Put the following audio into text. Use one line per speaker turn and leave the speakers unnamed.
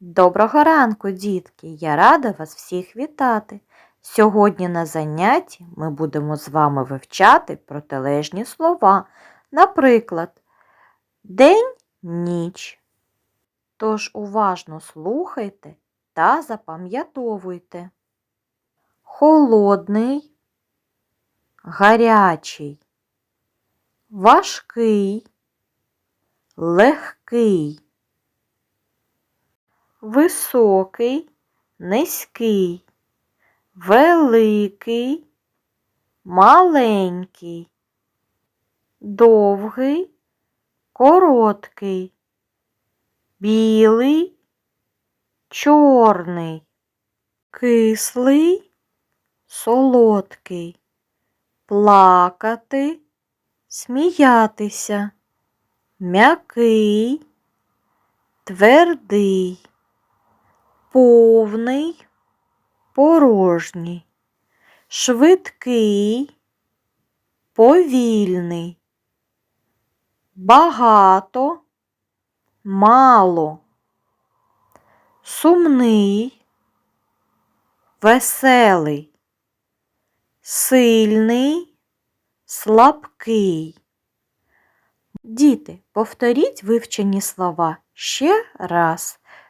Доброго ранку, дітки! Я рада вас всіх вітати. Сьогодні на занятті ми будемо з вами вивчати протилежні слова. Наприклад, день, ніч. Тож уважно слухайте та запам'ятовуйте. Холодний, гарячий, важкий, легкий високий, низький, великий, маленький, довгий, короткий, білий, чорний, кислий, солодкий, плакати, сміятися, м'який, твердий повний, порожній, швидкий, повільний, багато, мало, сумний, веселий, сильний, слабкий. Діти, повторіть вивчені слова ще раз.